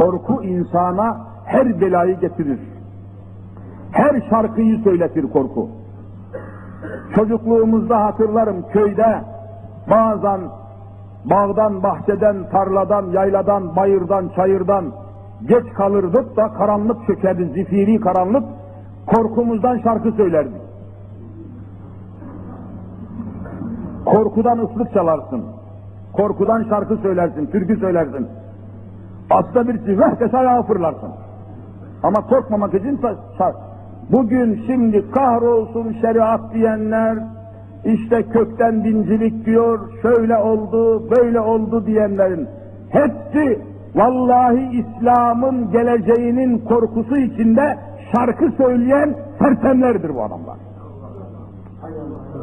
Korku insana her belayı getirir. Her şarkıyı söyletir korku. Çocukluğumuzda hatırlarım köyde bazen bağdan, bahçeden, tarladan, yayladan, bayırdan, çayırdan geç kalırdık da karanlık çökerdi, zifiri karanlık. Korkumuzdan şarkı söylerdik. Korkudan ıslık çalarsın. Korkudan şarkı söylersin, türkü söylersin. Aslında bir ziveh dese ayağa fırlarsın. Ama korkmamak için sa- sa- bugün şimdi kahrolsun şeriat diyenler, işte kökten dincilik diyor, şöyle oldu, böyle oldu diyenlerin hepsi vallahi İslam'ın geleceğinin korkusu içinde şarkı söyleyen sersemlerdir bu adamlar.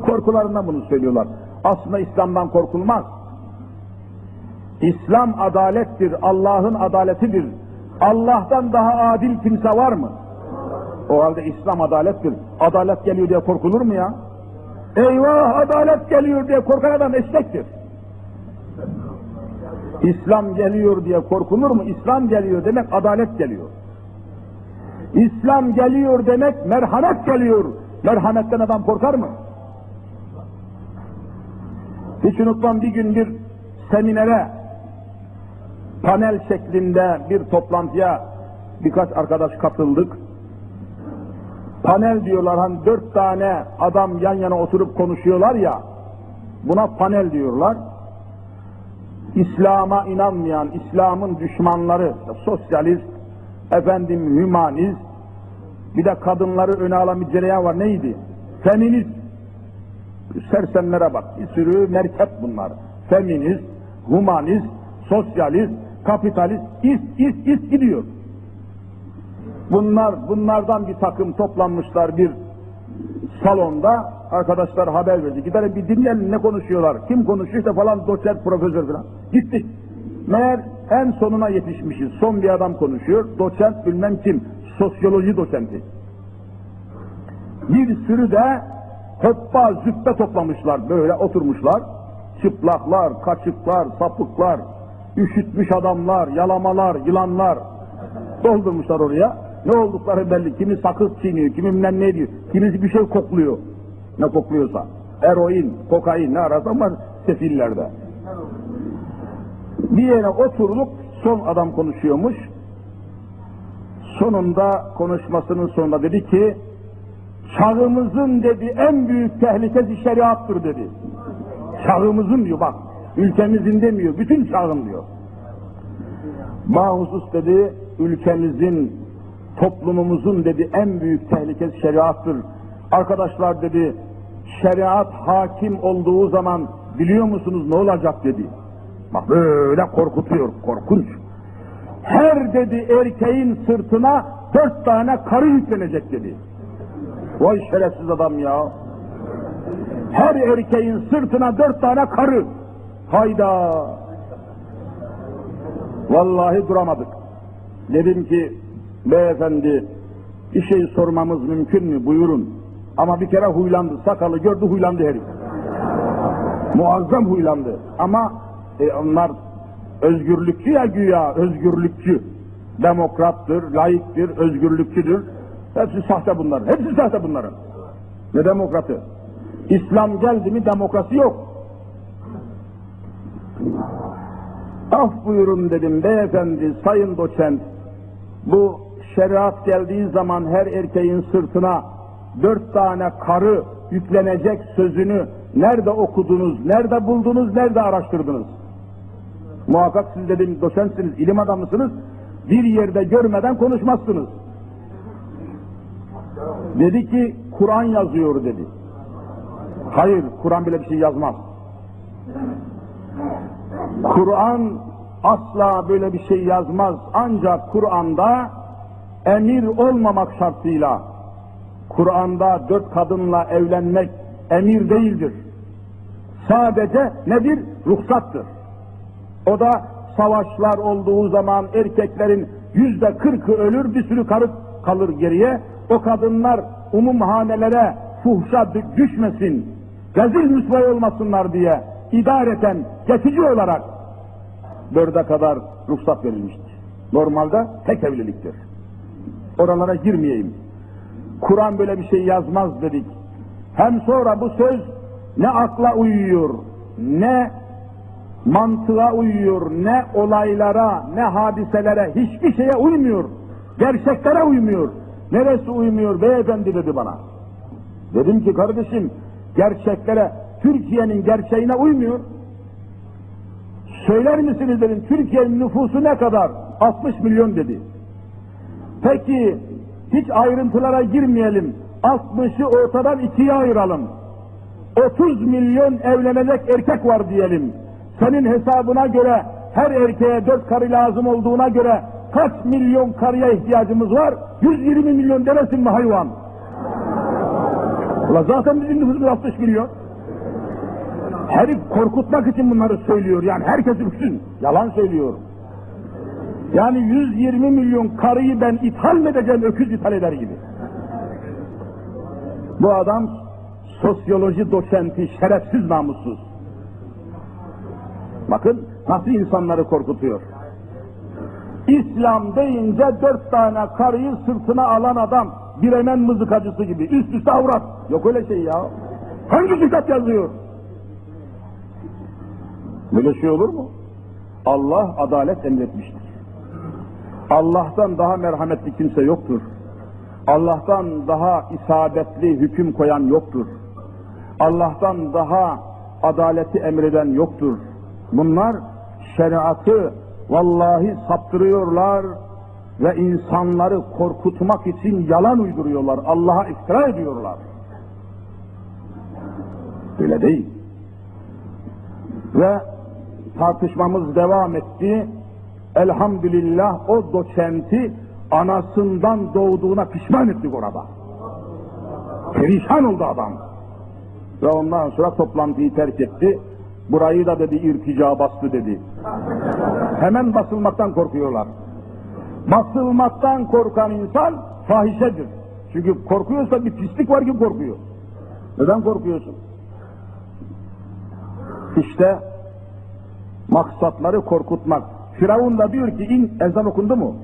Korkularından bunu söylüyorlar. Aslında İslam'dan korkulmaz. İslam adalettir, Allah'ın adaletidir. Allah'tan daha adil kimse var mı? O halde İslam adalettir. Adalet geliyor diye korkulur mu ya? Eyvah adalet geliyor diye korkan adam eşektir. İslam geliyor diye korkulur mu? İslam geliyor demek adalet geliyor. İslam geliyor demek merhamet geliyor. Merhametten adam korkar mı? Hiç unutmam bir gün bir seminere panel şeklinde bir toplantıya birkaç arkadaş katıldık. Panel diyorlar hani dört tane adam yan yana oturup konuşuyorlar ya buna panel diyorlar. İslam'a inanmayan, İslam'ın düşmanları, sosyalist, efendim hümanist, bir de kadınları öne alan bir cereyan var neydi? Feminist. Sersemlere bak, bir sürü merkep bunlar. Feminist, humanist, sosyalist, kapitalist, is, is, is gidiyor. Bunlar, bunlardan bir takım toplanmışlar bir salonda, arkadaşlar haber verdi. Gidelim bir dinleyelim ne konuşuyorlar, kim konuşuyor işte falan doçent, profesör falan. Gittik. Meğer en sonuna yetişmişiz. Son bir adam konuşuyor, doçent bilmem kim, sosyoloji doçenti. Bir sürü de hoppa züppe toplamışlar, böyle oturmuşlar. Çıplaklar, kaçıklar, sapıklar, üşütmüş adamlar, yalamalar, yılanlar doldurmuşlar oraya. Ne oldukları belli. Kimi sakız çiğniyor, kimi bilmem ne diyor. Kimisi bir şey kokluyor. Ne kokluyorsa. Eroin, kokain ne ararsan var sefillerde. Bir yere oturduk, son adam konuşuyormuş. Sonunda konuşmasının sonunda dedi ki, çağımızın dedi en büyük tehlikesi şeriattır dedi. Çağımızın diyor bak, ülkemizin demiyor, bütün çağın diyor. Mahusus dedi, ülkemizin, toplumumuzun dedi en büyük tehlikesi şeriattır. Arkadaşlar dedi, şeriat hakim olduğu zaman biliyor musunuz ne olacak dedi. Bak böyle korkutuyor, korkunç. Her dedi erkeğin sırtına dört tane karı yüklenecek dedi. Vay şerefsiz adam ya. Her erkeğin sırtına dört tane karı. Hayda. Vallahi duramadık. Dedim ki beyefendi bir şey sormamız mümkün mü buyurun. Ama bir kere huylandı. Sakalı gördü huylandı herif. Muazzam huylandı. Ama e, onlar özgürlükçü ya güya özgürlükçü. Demokrattır, laiktir, özgürlükçüdür. Hepsi sahte bunların. Hepsi sahte bunların. Ne demokratı? İslam geldi mi demokrasi yok. Af buyurun dedim beyefendi, sayın doçent. Bu şeriat geldiği zaman her erkeğin sırtına dört tane karı yüklenecek sözünü nerede okudunuz, nerede buldunuz, nerede araştırdınız? Muhakkak siz dedim doçentsiniz, ilim adamısınız, bir yerde görmeden konuşmazsınız. Dedi ki Kur'an yazıyor dedi. Hayır, Kur'an bile bir şey yazmaz. Kur'an asla böyle bir şey yazmaz. Ancak Kur'an'da emir olmamak şartıyla Kur'an'da dört kadınla evlenmek emir değildir. Sadece nedir? Ruhsattır. O da savaşlar olduğu zaman erkeklerin yüzde kırkı ölür, bir sürü karı kalır geriye. O kadınlar umum hanelere fuhşa düşmesin, rezil müsvay olmasınlar diye idareten, geçici olarak dörde kadar ruhsat verilmiştir. Normalde tek evliliktir. Oralara girmeyeyim. Kur'an böyle bir şey yazmaz dedik. Hem sonra bu söz ne akla uyuyor, ne mantığa uyuyor, ne olaylara, ne hadiselere, hiçbir şeye uymuyor. Gerçeklere uymuyor. Neresi uymuyor beyefendi dedi bana. Dedim ki kardeşim gerçeklere, Türkiye'nin gerçeğine uymuyor. Söyler misiniz dedim, Türkiye'nin nüfusu ne kadar? 60 milyon dedi. Peki hiç ayrıntılara girmeyelim. 60'ı ortadan ikiye ayıralım. 30 milyon evlenecek erkek var diyelim. Senin hesabına göre her erkeğe dört karı lazım olduğuna göre kaç milyon karıya ihtiyacımız var? 120 milyon demesin mi hayvan? Ulan zaten bizim nüfusumuz 60 milyon. Herif korkutmak için bunları söylüyor. Yani herkes ürksün. Yalan söylüyor. Yani 120 milyon karıyı ben ithal mi edeceğim öküz ithal eder gibi. Bu adam sosyoloji doçenti, şerefsiz namussuz. Bakın nasıl insanları korkutuyor. İslam deyince dört tane karıyı sırtına alan adam Biremen mızıkacısı gibi üst üste avrat. Yok öyle şey ya. Hangi kitap yazıyor? Böyle şey olur mu? Allah adalet emretmiştir. Allah'tan daha merhametli kimse yoktur. Allah'tan daha isabetli hüküm koyan yoktur. Allah'tan daha adaleti emreden yoktur. Bunlar şeriatı vallahi saptırıyorlar ve insanları korkutmak için yalan uyduruyorlar. Allah'a iftira ediyorlar. Öyle değil. Ve tartışmamız devam etti. Elhamdülillah o doçenti anasından doğduğuna pişman ettik orada. Perişan oldu adam. Ve ondan sonra toplantıyı terk etti. Burayı da dedi irtica bastı dedi. Hemen basılmaktan korkuyorlar. Basılmaktan korkan insan fahişedir. Çünkü korkuyorsa bir pislik var ki korkuyor. Neden korkuyorsun? İşte maksatları korkutmak. Firavun da diyor ki in ezan okundu mu?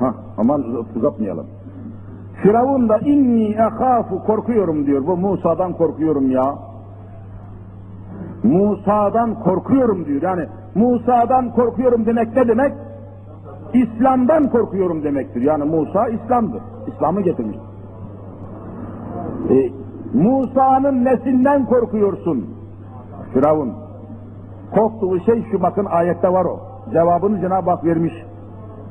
Ha, aman uzatmayalım. Firavun da inni ehafu korkuyorum diyor. Bu Musa'dan korkuyorum ya. Musa'dan korkuyorum diyor. Yani Musa'dan korkuyorum demek ne demek? İslam'dan korkuyorum demektir. Yani Musa İslam'dır. İslam'ı getirmiş. Ee, Musa'nın nesinden korkuyorsun? Firavun. Korktuğu şey şu bakın ayette var o. Cevabını Cenab-ı Hak vermiş.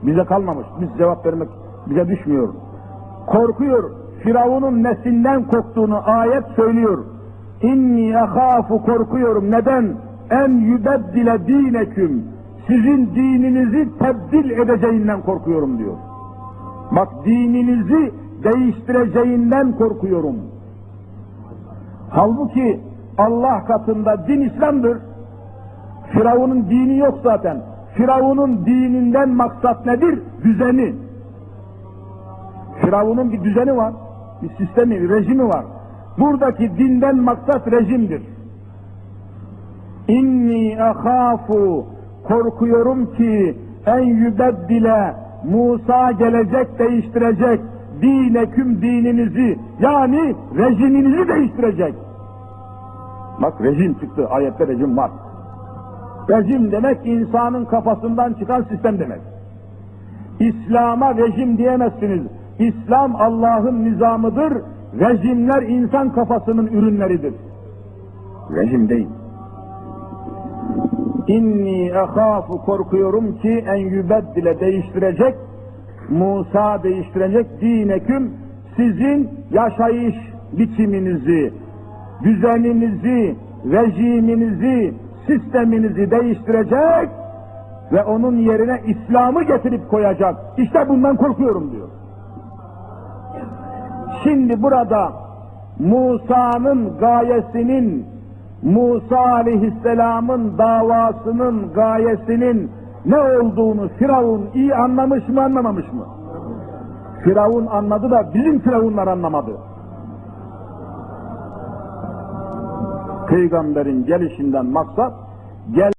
Bize kalmamış. Biz cevap vermek bize düşmüyor. Korkuyor. Firavun'un nesinden korktuğunu ayet söylüyor. İnni ehâfu korkuyorum. Neden? En yübeddile dineküm. Sizin dininizi tebdil edeceğinden korkuyorum diyor. Bak dininizi değiştireceğinden korkuyorum. Halbuki Allah katında din İslam'dır. Firavun'un dini yok zaten. Firavun'un dininden maksat nedir? Düzeni. Firavun'un bir düzeni var, bir sistemi, bir rejimi var. Buradaki dinden maksat rejimdir. İnni ehafu korkuyorum ki en yübeddile Musa gelecek değiştirecek dineküm dininizi yani rejiminizi değiştirecek. Bak rejim çıktı ayette rejim var. Rejim demek insanın kafasından çıkan sistem demek. İslam'a rejim diyemezsiniz. İslam Allah'ın nizamıdır. Rejimler insan kafasının ürünleridir. Rejim değil. İnni ehafu korkuyorum ki en yübeddile değiştirecek, Musa değiştirecek dineküm sizin yaşayış biçiminizi, düzeninizi, rejiminizi, sisteminizi değiştirecek ve onun yerine İslam'ı getirip koyacak. İşte bundan korkuyorum diyor. Şimdi burada Musa'nın gayesinin, Musa aleyhisselamın davasının gayesinin ne olduğunu Firavun iyi anlamış mı anlamamış mı? Firavun anladı da bizim Firavunlar anlamadı. Peygamberin gelişinden maksat gel